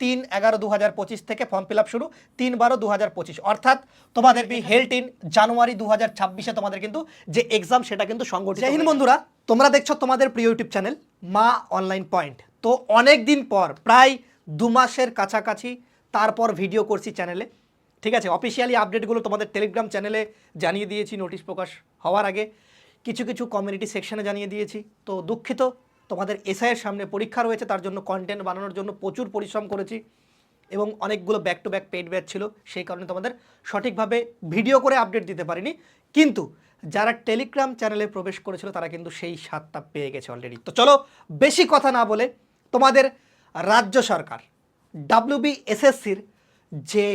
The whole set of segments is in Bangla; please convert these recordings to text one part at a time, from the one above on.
তিন এগারো দু হাজার পঁচিশ থেকে ফর্ম ফিল আপ শুরু তিন বারো দু হাজার পঁচিশ। অর্থাৎ তোমাদের হেল্ট ইন জানুয়ারি দু হাজার ছাব্বিশে তোমাদের কিন্তু যে এক্সাম সেটা কিন্তু সংগঠিত হিন্দ বন্ধুরা তোমরা দেখছ তোমাদের প্রিয় YouTube channel Maa online point তো অনেক দিন পর প্রায় দু মাসের কাছাকাছি তারপর ভিডিও করছি চ্যানেলে ঠিক আছে অফিসিয়ালি আপডেটগুলো তোমাদের টেলিগ্রাম চ্যানেলে জানিয়ে দিয়েছি নোটিশ প্রকাশ হওয়ার আগে। কিছু কিছু কমিউনিটি সেকশনে জানিয়ে দিয়েছি। তো দুঃখিত তোমাদের এসআইয়ের সামনে পরীক্ষা রয়েছে, তার জন্য কন্টেন্ট বানানোর জন্য প্রচুর পরিশ্রম করেছি এবং অনেকগুলো back to back paid batch ছিল, সেই কারণে তোমাদের সঠিকভাবে ভিডিও করে আপডেট দিতে পারিনি। কিন্তু যারা টেলিগ্রাম চ্যানেলে প্রবেশ করেছিল, তারা কিন্তু সেই স্বাদটা পেয়ে গেছে অলরেডি তো চলো, বেশি কথা না বলে তোমাদের রাজ্য সরকার ডাব্লিউবি এসএসসির যে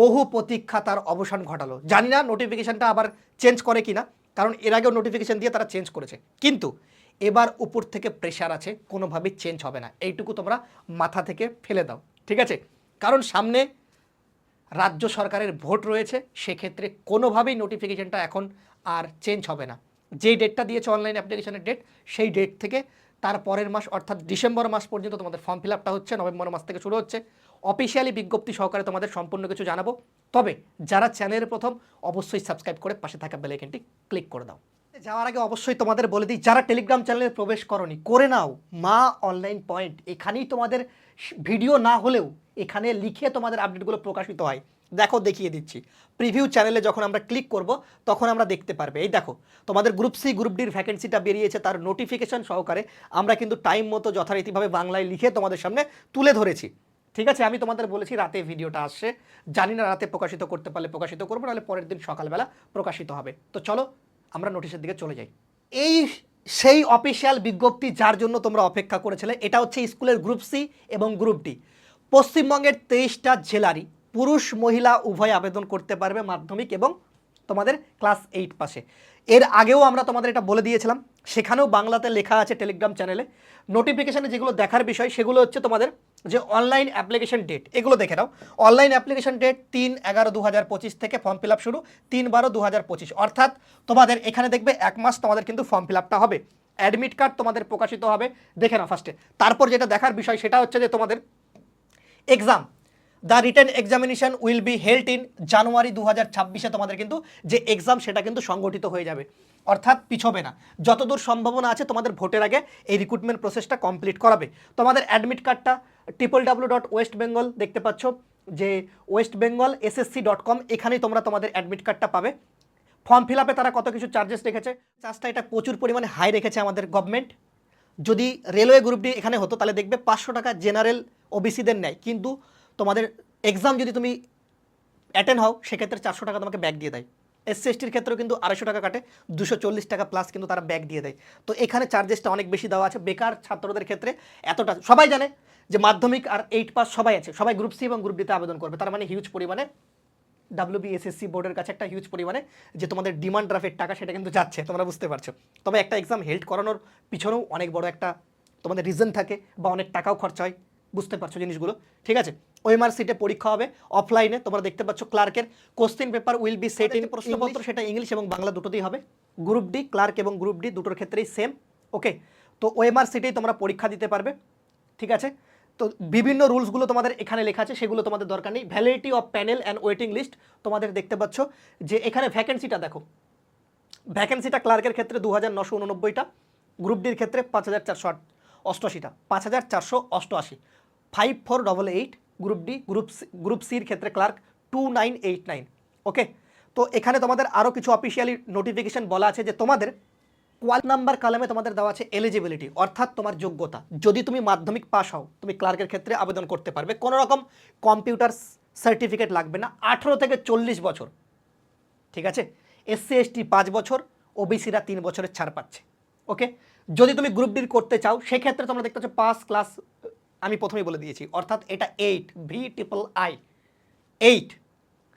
বহু প্রতীক্ষা তার অবসান ঘটালো। জানি না নোটিফিকেশানটা আবার চেঞ্জ করে কিনা, কারণ এর আগেও নোটিফিকেশান দিয়ে তারা চেঞ্জ করেছে। কিন্তু এবার উপর থেকে প্রেশার আছে, কোনোভাবেই চেঞ্জ হবে না। এইটুকু তোমরা মাথা থেকে ফেলে দাও, ঠিক আছে? কারণ সামনে রাজ্য সরকারের ভোট রয়েছে, সেক্ষেত্রে কোনোভাবেই নোটিফিকেশনটা এখন আর চেঞ্জ হবে না। যেই ডেটটা দিয়েছে অনলাইন অ্যাপ্লিকেশনের ডেট সেই ডেট থেকে তার পরের মাস, অর্থাৎ ডিসেম্বর মাস পর্যন্ত তোমাদের ফর্ম ফিল আপটা হচ্ছে, নভেম্বর মাস থেকে শুরু হচ্ছে। অফিসিয়ালি বিজ্ঞপ্তি সহকারে তোমাদের সম্পূর্ণ কিছু জানাব। তবে যারা চ্যানেলে প্রথম, অবশ্যই সাবস্ক্রাইব করে পাশে থাকা বেল আইকনটি ক্লিক করে দাও। যাওয়ার আগে অবশ্যই তোমাদের বলে দিই, যারা টেলিগ্রাম চ্যানেলে প্রবেশ করনি, করে নাও মা অনলাইন পয়েন্ট এখানেই তোমাদের ভিডিও না হলেও এখানে লিখে তোমাদের আপডেটগুলো প্রকাশিত হয়। দেখো, দেখিয়ে দিচ্ছি। প্রিভিউ চ্যানেলে যখন আমরা ক্লিক করব, তখন আমরা দেখতে পারবে। এই দেখো, তোমাদের গ্রুপ সি গ্রুপ ডির ভ্যাকেন্সিটা বেরিয়েছে, তার নোটিফিকেশন সহকারে আমরা কিন্তু টাইম মতো যথারীতিভাবে বাংলায় লিখে তোমাদের সামনে তুলে ধরেছি। ঠিক আছে, আমি তোমাদের বলেছি রাতে ভিডিওটা আসছে। জানি না রাতে প্রকাশিত করতে পারলে প্রকাশিত করব, নাহলে পরের দিন সকালবেলা প্রকাশিত হবে। তো চলো আমরা নোটিশের দিকে চলে যাই। এই সেই অফিসিয়াল বিজ্ঞপ্তি যার জন্য তোমরা অপেক্ষা করেছিলে, এটা হচ্ছে স্কুলের গ্রুপ সি এবং গ্রুপ ডি। পশ্চিমবঙ্গের তেইশটা জেলারই পুরুষ, মহিলা উভয় আবেদন করতে পারবে মাধ্যমিক এবং তোমাদের ক্লাস এইট পাশে। এর আগেও আমরা তোমাদের এটা বলে দিয়েছিলাম সেখানেও বাংলাতে লেখা আছে টেলিগ্রাম চ্যানেলে নোটিফিকেশানে যেগুলো দেখার বিষয়, সেগুলো হচ্ছে তোমাদের যে অনলাইন অ্যাপ্লিকেশন ডেট এগুলো দেখে নাও। অনলাইন অ্যাপ্লিকেশন ডেট তিন এগারো দু হাজার পঁচিশ থেকে ফর্ম ফিল আপ শুরু, তিন বারো দু হাজার পঁচিশ। অর্থাৎ তোমাদের এখানে দেখবে এক মাস তোমাদের কিন্তু ফর্ম ফিল আপটা হবে। অ্যাডমিট কার্ড তোমাদের প্রকাশিত হবে। দেখে নাও ফার্স্টে তারপর যেটা দেখার বিষয়, সেটা হচ্ছে যে তোমাদের exam the written examination will be held in January দু হাজার ছাব্বিশে। তোমাদের কিন্তু যে এক্সাম সেটা কিন্তু সংগঠিত হয়ে যাবে। অর্থাৎ পিছবে না। যতদূর সম্ভাবনা আছে, তোমাদের ভোটের আগে এই রিক্রুটমেন্ট প্রসেসটা কমপ্লিট করাবে। তোমাদের অ্যাডমিট কার্ডটা triple W dot West Bengal দেখতে পাচ্ছ, যে West Bengal SSC dot com এখানেই তোমরা তোমাদের অ্যাডমিট কার্ডটা পাবে। ফর্ম ফিল আপে তারা কত কিছু চার্জেস রেখেছে চার্জটা এটা প্রচুর পরিমাণে হাই রেখেছে আমাদের গভর্নমেন্ট যদি রেলওয়ে গ্রুপটি এখানে হতো, তাহলে দেখবে পাঁচশো টাকা জেনারেল ওবিসিদের নেয়। কিন্তু তোমাদের এক্সাম যদি তুমি অ্যাটেন্ড হও, সেক্ষেত্রে চারশো টাকা তোমাকে ব্যাক দিয়ে দেয়। এসসি এসটির ক্ষেত্রেও কিন্তু আড়াইশো টাকা কাটে, দুশো চল্লিশ টাকা প্লাস কিন্তু তারা ব্যাক দিয়ে দেয়। তো এখানে চার্জেসটা অনেক বেশি দেওয়া আছে। বেকার ছাত্রদের ক্ষেত্রে এতটা, সবাই জানে যে মাধ্যমিক আর এইট পাস সবাই আছে। সবাই গ্রুপ সি এবং গ্রুপ ডিতে আবেদন করবে। তার মানে হিউজ পরিমাণে ডাব্লিউবিএসএসসি বোর্ডের কাছে একটা হিউজ পরিমাণে যে তোমাদের ডিমান্ড ড্রাফের টাকা সেটা কিন্তু যাচ্ছে, তোমরা বুঝতে পারছ। তবে একটা এক্সাম হেল্ড করানোর পিছনেও অনেক বড় একটা তোমাদের রিজন থাকে বা অনেক টাকাও খরচা হয়। বুঝতে পারছ জিনিসগুলো? ঠিক আছে? ওএমআর সিটে পরীক্ষা হবে। অফলাইনে তোমরা দেখতে পাচ্ছ ক্লার্কের question paper will be set in প্রশ্নপত্র সেটা ইংলিশ এবং বাংলা দুটোতেই হবে। গ্রুপ ডি ক্লার্ক এবং গ্রুপ ডি দুটোর ক্ষেত্রেই সেম ওকে তো ওএমআর সিটেই তোমরা পরীক্ষা দিতে পারবে ঠিক আছে? তো বিভিন্ন রুলসগুলো তোমাদের এখানে লেখা আছে সেগুলো তোমাদের দরকার নেই। Validity of panel and waiting list তোমাদের দেখতে পাচ্ছ যে এখানে ভ্যাকেন্সিটা দেখো। ভ্যাকেন্সিটা ক্লার্কের ক্ষেত্রে দু হাজার নশো উননব্বইটা গ্রুপ ডির ক্ষেত্রে পাঁচ হাজার চারশো অষ্টআশিটা, পাঁচ হাজার চারশো অষ্টআশি। Five four double eight group D group group সির ক্ষেত্রে clerk two nine eight nine okay তো এখানে তোমাদের আরও কিছু অফিসিয়ালি নোটিফিকেশন বলা আছে যে তোমাদের কোয়াল নাম্বার কালামে তোমাদের দেওয়া আছে এলিজিবিলিটি অর্থাৎ তোমার যোগ্যতা। যদি তুমি মাধ্যমিক পাস হও, তুমি ক্লার্কের ক্ষেত্রে আবেদন করতে পারবে। কোনো রকম কম্পিউটার সার্টিফিকেট লাগবে না। আঠেরো থেকে চল্লিশ বছর। ঠিক আছে? এসসি এসটি পাঁচ বছর ওবিসিরা তিন বছরের ছাড় পাচ্ছে। ওকে যদি তুমি গ্রুপ ডির করতে চাও, সেক্ষেত্রে তোমরা দেখতে পাচ্ছ পাস ক্লাস আমি প্রথমেই বলে দিয়েছি। অর্থাৎ এটা eight V triple I eight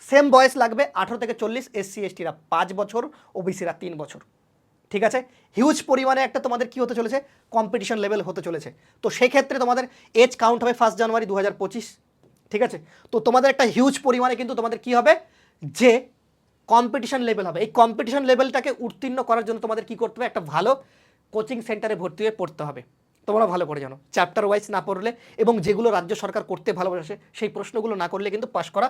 same বয়স লাগবে আঠেরো থেকে চল্লিশ এসসি এসটিরা পাঁচ বছর ওবিসিরা তিন বছর। ঠিক আছে? হিউজ পরিমাণে একটা তোমাদের কি হতে চলেছে? কম্পিটিশন লেভেল হতে চলেছে। তো সেক্ষেত্রে তোমাদের এজ কাউন্ট হবে ফার্স্ট জানুয়ারি দু হাজার পঁচিশ। ঠিক আছে? তো তোমাদের একটা হিউজ পরিমাণে কিন্তু তোমাদের কি হবে? যে কম্পিটিশন লেভেল হবে। এই কম্পিটিশন লেভেলটাকে উত্তীর্ণ করার জন্য তোমাদের কি করতে হবে? একটা ভালো কোচিং সেন্টারে ভর্তি হয়ে পড়তে হবে। তোমরা ভালো করে জানো। চ্যাপ্টার ওয়াইজ না পড়লে এবং যেগুলো রাজ্য সরকার করতে ভালোবাসে, সেই প্রশ্নগুলো না করলে কিন্তু পাশ করা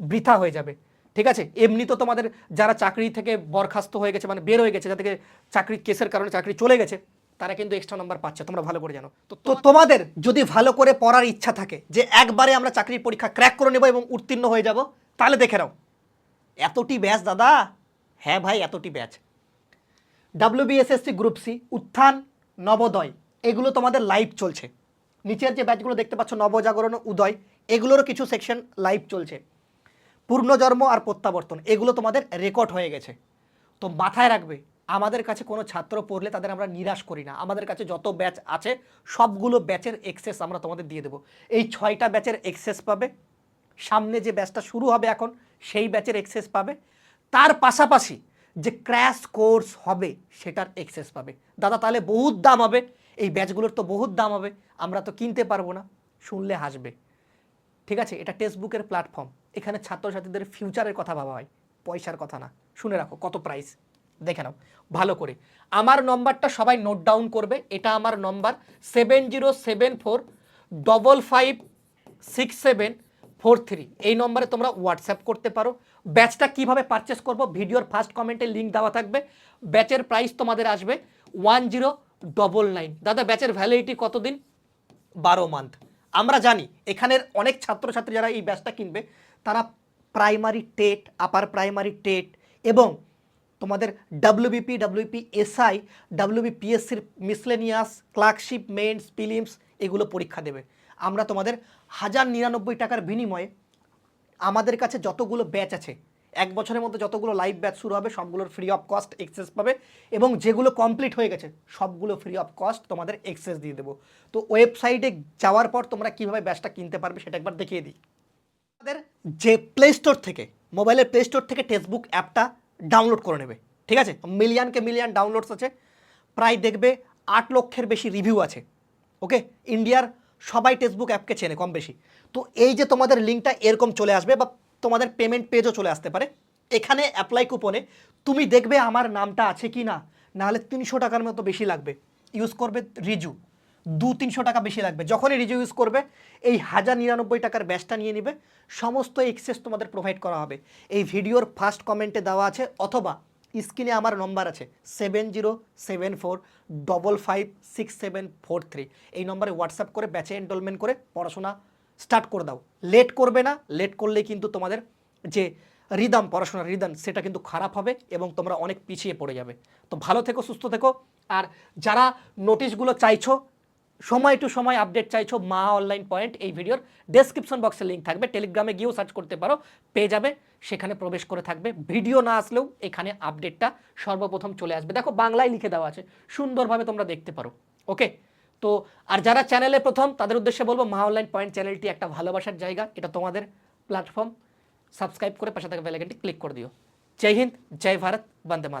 বৃথা হয়ে যাবে। ঠিক আছে? এমনি তো তোমাদের যারা চাকরি থেকে বরখাস্ত হয়ে গেছে মানে বের হয়ে গেছে, যাদেরকে চাকরি কেসের কারণে চাকরি চলে গেছে, তারা কিন্তু এক্সট্রা নাম্বার পাচ্ছে, তোমরা ভালো করে জানো। তো তোমাদের যদি ভালো করে পড়ার ইচ্ছা থাকে যে একবারে আমরা চাকরির পরীক্ষা ক্র্যাক করে নেব এবং উত্তীর্ণ হয়ে যাব, তাহলে দেখে নাও। এতটি ব্যাচ দাদা? হ্যাঁ ভাই, এতটি ব্যাচ ডাব্লিউবিএসএসসি গ্রুপ সি উত্থান, নবোদয়, এগুলো তোমাদের লাইভ চলছে। নিচের যে ব্যাচগুলো দেখতে পাচ্ছ, নবজাগরণ, উদয়, এগুলোরও কিছু সেকশন লাইভ চলছে। পূর্ণজন্ম আর প্রত্যাবর্তন, এগুলো তোমাদের রেকর্ড হয়ে গেছে। তো মাথায় রাখবে, আমাদের কাছে কোনো ছাত্র পড়লে তাদের আমরা নিরাশ করি না। আমাদের কাছে যত ব্যাচ আছে, সবগুলো ব্যাচের এক্সেস আমরা তোমাদের দিয়ে দেবো। এই ছয়টা ব্যাচের এক্সেস পাবে। সামনে যে ব্যাচটা শুরু হবে এখন, সেই ব্যাচের এক্সেস পাবে। তার পাশাপাশি যে ক্র্যাশ কোর্স হবে, সেটার এক্সেস পাবে। দাদা, তাহলে বহুত দাম হবে। এই ব্যাচগুলোর তো বহুত দাম হবে। আমরা তো কিনতে পারব না। শুনলে হাসবে। ঠিক আছে, এটা টেক্সট বুকের প্ল্যাটফর্ম এখানে ছাত্রছাত্রীদের ফিউচারের কথা ভাবা হয়। পয়সার কথা না। শুনে রাখো, কত প্রাইস দেখে নাও। ভালো করে। আমার নম্বরটা সবাই নোট ডাউন করবে। এটা আমার number seven zero seven four double five six seven four three, এই নম্বরে তোমরা হোয়াটসঅ্যাপ করতে পারো। ব্যাচটা কীভাবে পারচেস করব ভিডিওর ফার্স্ট কমেন্টে লিঙ্ক দেওয়া থাকবে। ব্যাচের প্রাইস তোমাদের আসবে ওয়ান জিরো ডবল নাইন দাদা, ব্যাচের ভ্যালিডিটি কতদিন? বারো মান্থ আমরা জানি, এখানের অনেক ছাত্রছাত্রী যারা এই ব্যাচটা কিনবে, তারা primary TET upper primary TET এবং তোমাদের ডাব্লিউবিপি ডাব্লিউপি এসআই ডাব্লিউবিপিএসসির মিসলেনিয়াস ক্লার্কশিপ মেন্স ফিলিমস এগুলো পরীক্ষা দেবে। আমরা তোমাদের হাজার নিরানব্বই টাকার বিনিময়ে আমাদের কাছে যতগুলো ব্যাচ আছে, এক বছরের মধ্যে যতগুলো লাইভ ব্যাচ শুরু হবে, সবগুলোর ফ্রি অফ কস্ট এক্সেস পাবে এবং যেগুলো কমপ্লিট হয়ে গেছে, সবগুলো ফ্রি অফ কস্ট তোমাদের এক্সেস দিয়ে দেবো। তো ওয়েবসাইটে যাওয়ার পর তোমরা কীভাবে ব্যাচটা কিনতে পারবে সেটা একবার দেখিয়ে দিই। আমাদের যে প্লে স্টোর থেকে মোবাইলের প্লে স্টোর থেকে টেক্সটবুক অ্যাপটা ডাউনলোড করে নেবে, ঠিক আছে? মিলিয়নকে মিলিয়ন ডাউনলোডস আছে, প্রায় দেখবে আট লক্ষের বেশি রিভিউ আছে ওকে ইন্ডিয়ার সবাই টেক্সটবুক অ্যাপকে চেনে কম বেশি। তো এই যে তোমাদের লিঙ্কটা এরকম চলে আসবে বা তোমাদের পেমেন্ট পেজও চলে আসতে পারে, এখানে অ্যাপ্লাই কুপনে তুমি দেখবে আমার নামটা আছে কি না, নাহলে তিনশো টাকার মতো বেশি লাগবে। ইউজ করবে রিজু দু তিনশো টাকা বেশি লাগবে। যখনই রিজু ইউজ করবে, এই হাজার নিরানব্বই টাকার ব্যাচটা নিয়ে নিবে, সমস্ত এক্সেস তোমাদের প্রোভাইড করা হবে। এই ভিডিওর ফার্স্ট কমেন্টে দেওয়া আছে, অথবা স্ক্রিনে আমার নম্বর আছে seven zero seven four double five six seven four three. এই নম্বরে হোয়াটসঅ্যাপ করে ব্যাচে এনরোলমেন্ট করে পড়াশোনা স্টার্ট করে দাও। লেট করবে না লেট করলে কিন্তু তোমাদের যে রিদাম পড়াশোনার রিদাম সেটা কিন্তু খারাপ হবে এবং তোমরা অনেক পিছিয়ে পড়ে যাবে। তো ভালো থেকো, সুস্থ থেকো। আর যারা নোটিশগুলো চাইছো সময় টু সময় আপডেট চাইছো, মা অনলাইন পয়েন্ট এই ভিডিওর ডেসক্রিপশন বক্সে লিঙ্ক থাকবে। টেলিগ্রামে গিয়েও সার্চ করতে পারো, পেয়ে যাবে, সেখানে প্রবেশ করে থাকবে। ভিডিও না আসলেও এখানে আপডেটটা সর্বপ্রথম চলে আসবে। দেখো, বাংলায় লিখে দেওয়া আছে, সুন্দরভাবে তোমরা দেখতে পারো ওকে তো, আর যারা চ্যানেলে প্রথম, তাদের উদ্দেশ্যে বলব, মা অনলাইন পয়েন্ট চ্যানেলটি একটা ভালোবাসার জায়গা। এটা তোমাদের প্ল্যাটফর্ম সাবস্ক্রাইব করে পাশে থাকা বেলাইকনটি ক্লিক করে দিও। জয় হিন্দ, জয় ভারত, বন্দে মাতা